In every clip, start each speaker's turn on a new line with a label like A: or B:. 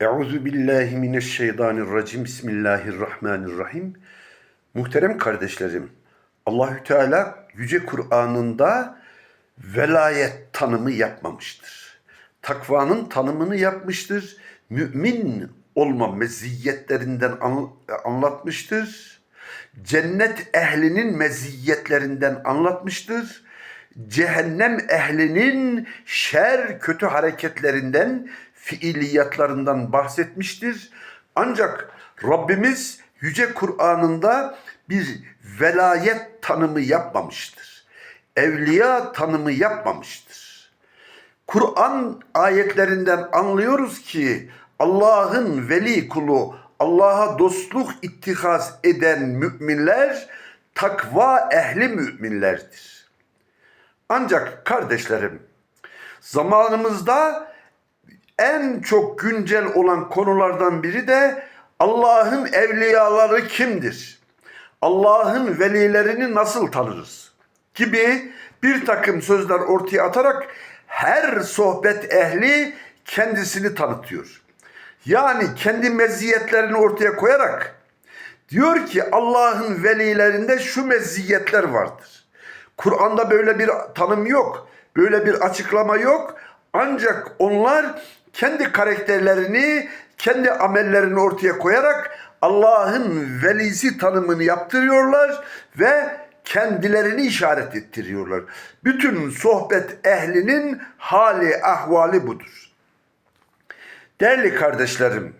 A: Euzu billahi mineşşeytanirracim. Bismillahirrahmanirrahim. Muhterem kardeşlerim, Allahü Teala yüce Kur'an'ında velayet tanımı yapmamıştır. Takvanın tanımını yapmıştır. Mümin olma meziyetlerinden an- anlatmıştır. Cennet ehlinin meziyetlerinden anlatmıştır cehennem ehlinin şer kötü hareketlerinden, fiiliyatlarından bahsetmiştir. Ancak Rabbimiz Yüce Kur'an'ında bir velayet tanımı yapmamıştır. Evliya tanımı yapmamıştır. Kur'an ayetlerinden anlıyoruz ki Allah'ın veli kulu, Allah'a dostluk ittihaz eden müminler takva ehli müminlerdir. Ancak kardeşlerim zamanımızda en çok güncel olan konulardan biri de Allah'ın evliyaları kimdir? Allah'ın velilerini nasıl tanırız? Gibi bir takım sözler ortaya atarak her sohbet ehli kendisini tanıtıyor. Yani kendi meziyetlerini ortaya koyarak diyor ki Allah'ın velilerinde şu meziyetler vardır. Kur'an'da böyle bir tanım yok. Böyle bir açıklama yok. Ancak onlar kendi karakterlerini, kendi amellerini ortaya koyarak Allah'ın velisi tanımını yaptırıyorlar ve kendilerini işaret ettiriyorlar. Bütün sohbet ehlinin hali ahvali budur. Değerli kardeşlerim,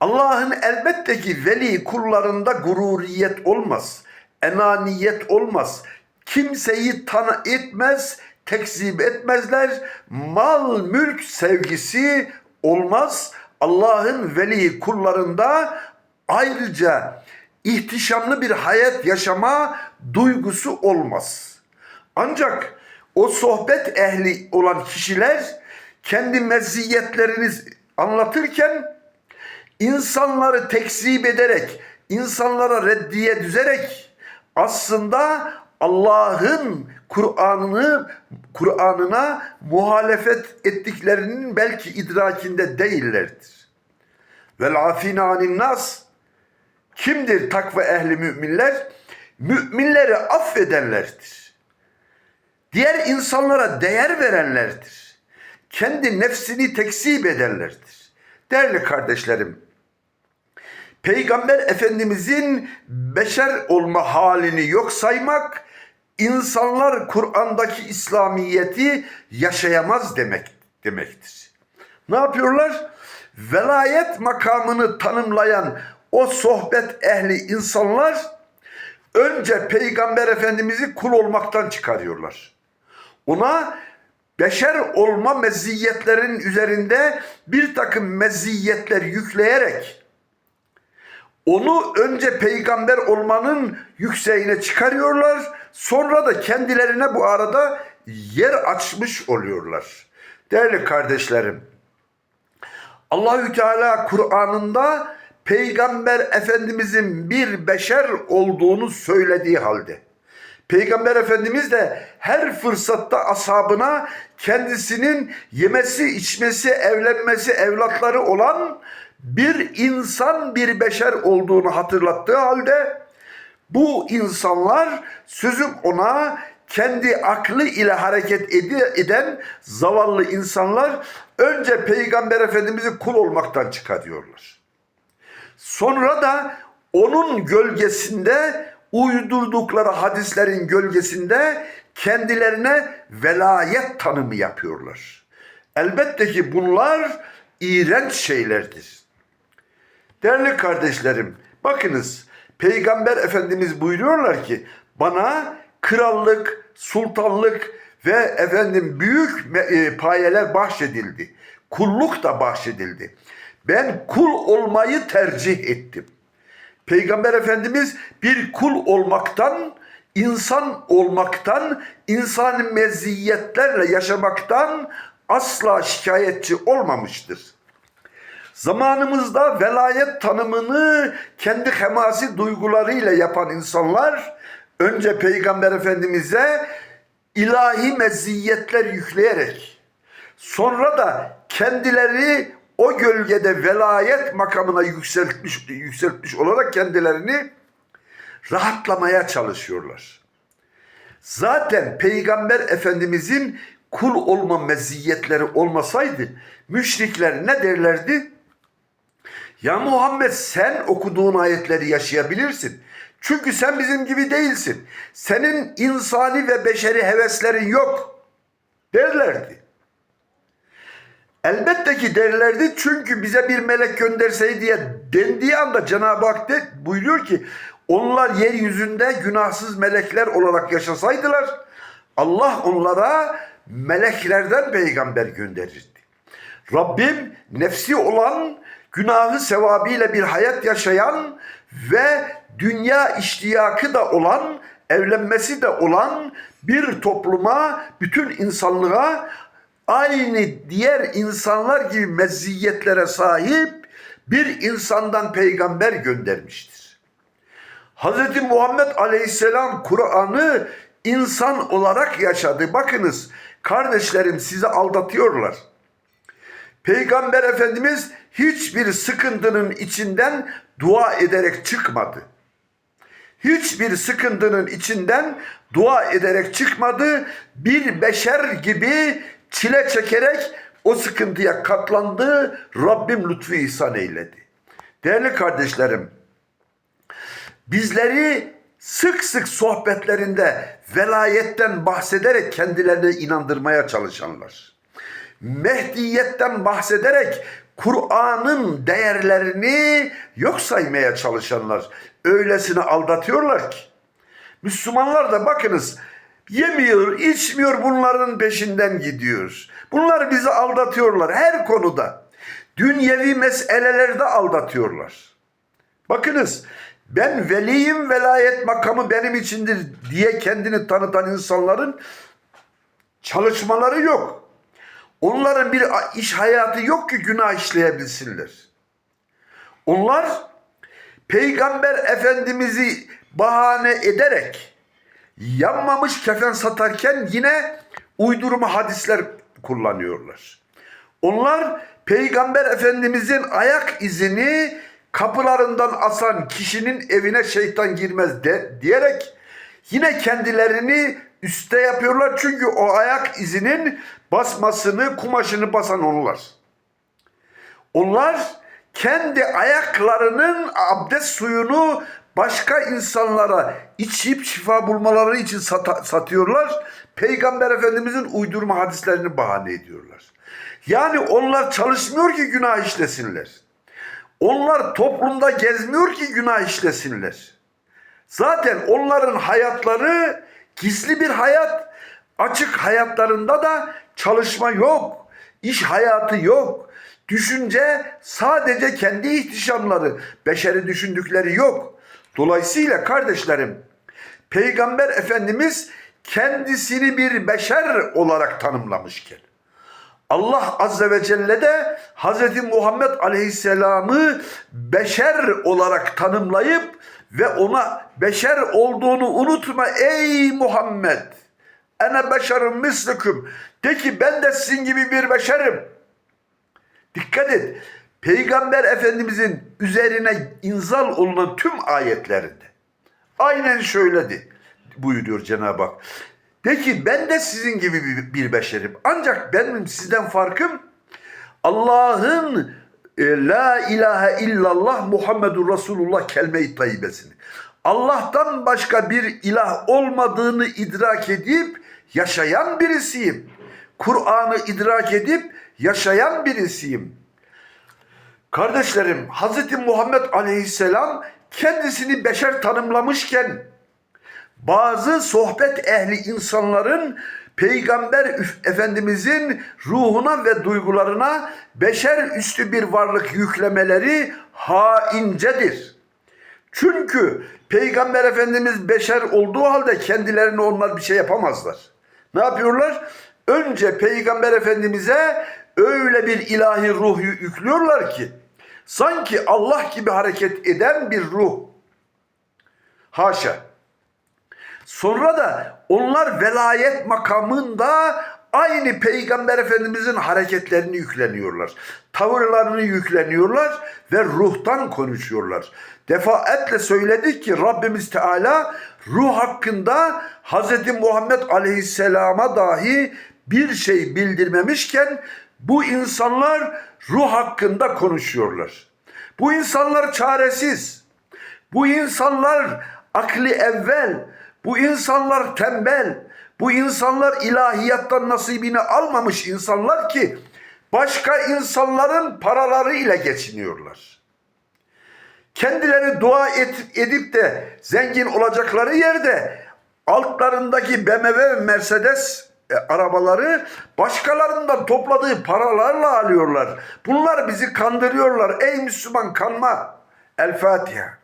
A: Allah'ın elbette ki veli kullarında gururiyet olmaz, enaniyet olmaz. Kimseyi tanı etmez, tekzip etmezler. Mal, mülk sevgisi olmaz. Allah'ın veli kullarında ayrıca ihtişamlı bir hayat yaşama duygusu olmaz. Ancak o sohbet ehli olan kişiler kendi meziyetlerini anlatırken insanları tekzip ederek, insanlara reddiye düzerek aslında Allah'ın Kur'an'ını Kur'an'ına muhalefet ettiklerinin belki idrakinde değillerdir. Vel afina anin nas kimdir takva ehli müminler? Müminleri affedenlerdir. Diğer insanlara değer verenlerdir. Kendi nefsini tekzip edenlerdir. Değerli kardeşlerim, Peygamber Efendimizin beşer olma halini yok saymak, insanlar Kur'an'daki İslamiyeti yaşayamaz demek demektir. Ne yapıyorlar? Velayet makamını tanımlayan o sohbet ehli insanlar önce Peygamber Efendimiz'i kul olmaktan çıkarıyorlar. Ona beşer olma meziyetlerin üzerinde bir takım meziyetler yükleyerek onu önce peygamber olmanın yükseğine çıkarıyorlar. Sonra da kendilerine bu arada yer açmış oluyorlar. Değerli kardeşlerim, Allahü Teala Kur'an'ında Peygamber Efendimizin bir beşer olduğunu söylediği halde Peygamber Efendimiz de her fırsatta ashabına kendisinin yemesi, içmesi, evlenmesi, evlatları olan bir insan, bir beşer olduğunu hatırlattığı halde bu insanlar sözüm ona kendi aklı ile hareket eden zavallı insanlar önce Peygamber Efendimiz'i kul olmaktan çıkarıyorlar. Sonra da onun gölgesinde uydurdukları hadislerin gölgesinde kendilerine velayet tanımı yapıyorlar. Elbette ki bunlar iğrenç şeylerdir. Değerli kardeşlerim, bakınız Peygamber Efendimiz buyuruyorlar ki bana krallık, sultanlık ve efendim büyük e, payeler bahşedildi. Kulluk da bahşedildi. Ben kul olmayı tercih ettim. Peygamber Efendimiz bir kul olmaktan, insan olmaktan, insani meziyetlerle yaşamaktan asla şikayetçi olmamıştır. Zamanımızda velayet tanımını kendi hemasi duygularıyla yapan insanlar önce Peygamber Efendimiz'e ilahi meziyetler yükleyerek sonra da kendileri o gölgede velayet makamına yükseltmiş yükseltmiş olarak kendilerini rahatlamaya çalışıyorlar. Zaten Peygamber Efendimizin kul olma meziyetleri olmasaydı müşrikler ne derlerdi? Ya Muhammed sen okuduğun ayetleri yaşayabilirsin. Çünkü sen bizim gibi değilsin. Senin insani ve beşeri heveslerin yok derlerdi. Elbette ki derlerdi çünkü bize bir melek gönderseydi diye dendiği anda Cenab-ı Hak de buyuruyor ki onlar yeryüzünde günahsız melekler olarak yaşasaydılar Allah onlara meleklerden peygamber gönderirdi. Rabbim nefsi olan günahı sevabıyla bir hayat yaşayan ve dünya iştiyakı da olan evlenmesi de olan bir topluma bütün insanlığa aynı diğer insanlar gibi meziyetlere sahip bir insandan peygamber göndermiştir. Hz. Muhammed Aleyhisselam Kur'an'ı insan olarak yaşadı. Bakınız kardeşlerim sizi aldatıyorlar. Peygamber Efendimiz hiçbir sıkıntının içinden dua ederek çıkmadı. Hiçbir sıkıntının içinden dua ederek çıkmadı. Bir beşer gibi çile çekerek o sıkıntıya katlandı. Rabbim lütfu ihsan eyledi. Değerli kardeşlerim, bizleri sık sık sohbetlerinde velayetten bahsederek kendilerine inandırmaya çalışanlar. Mehdiyetten bahsederek Kur'an'ın değerlerini yok saymaya çalışanlar öylesine aldatıyorlar ki. Müslümanlar da bakınız yemiyor, içmiyor bunların peşinden gidiyor. Bunlar bizi aldatıyorlar her konuda. Dünyevi meselelerde aldatıyorlar. Bakınız ben veliyim velayet makamı benim içindir diye kendini tanıtan insanların çalışmaları yok. Onların bir iş hayatı yok ki günah işleyebilsinler. Onlar Peygamber Efendimiz'i bahane ederek yanmamış kefen satarken yine uydurma hadisler kullanıyorlar. Onlar Peygamber Efendimiz'in ayak izini kapılarından asan kişinin evine şeytan girmez de, diyerek yine kendilerini üste yapıyorlar. Çünkü o ayak izinin basmasını, kumaşını basan onlar. Onlar kendi ayaklarının abdest suyunu başka insanlara içip şifa bulmaları için sata- satıyorlar. Peygamber Efendimizin uydurma hadislerini bahane ediyorlar. Yani onlar çalışmıyor ki günah işlesinler. Onlar toplumda gezmiyor ki günah işlesinler. Zaten onların hayatları gizli bir hayat. Açık hayatlarında da çalışma yok. iş hayatı yok. Düşünce sadece kendi ihtişamları, beşeri düşündükleri yok. Dolayısıyla kardeşlerim, Peygamber Efendimiz kendisini bir beşer olarak tanımlamışken, Allah Azze ve Celle de Hz. Muhammed Aleyhisselam'ı beşer olarak tanımlayıp ve ona beşer olduğunu unutma ey Muhammed. Ene beşerim mislikum. De ki ben de sizin gibi bir beşerim. Dikkat et. Peygamber Efendimizin üzerine inzal olunan tüm ayetlerinde aynen şöyledi buyuruyor Cenab-ı Hak. De ki ben de sizin gibi bir beşerim. Ancak benim sizden farkım Allah'ın e, La ilahe illallah Muhammedur Resulullah kelime-i tayyibesini. Allah'tan başka bir ilah olmadığını idrak edip yaşayan birisiyim. Kur'an'ı idrak edip yaşayan birisiyim. Kardeşlerim Hz. Muhammed Aleyhisselam kendisini beşer tanımlamışken bazı sohbet ehli insanların Peygamber Efendimizin ruhuna ve duygularına beşer üstü bir varlık yüklemeleri haincedir. Çünkü Peygamber Efendimiz beşer olduğu halde kendilerine onlar bir şey yapamazlar. Ne yapıyorlar? Önce Peygamber Efendimiz'e öyle bir ilahi ruh yü- yüklüyorlar ki sanki Allah gibi hareket eden bir ruh. Haşa. Sonra da onlar velayet makamında aynı Peygamber Efendimizin hareketlerini yükleniyorlar. Tavırlarını yükleniyorlar ve ruhtan konuşuyorlar. Defaatle söyledik ki Rabbimiz Teala ruh hakkında Hz. Muhammed Aleyhisselam'a dahi bir şey bildirmemişken bu insanlar ruh hakkında konuşuyorlar. Bu insanlar çaresiz. Bu insanlar akli evvel. Bu insanlar tembel. Bu insanlar ilahiyattan nasibini almamış insanlar ki başka insanların paraları ile geçiniyorlar. Kendileri dua et- edip de zengin olacakları yerde altlarındaki BMW Mercedes e, arabaları başkalarından topladığı paralarla alıyorlar. Bunlar bizi kandırıyorlar. Ey Müslüman kanma. El Fatiha.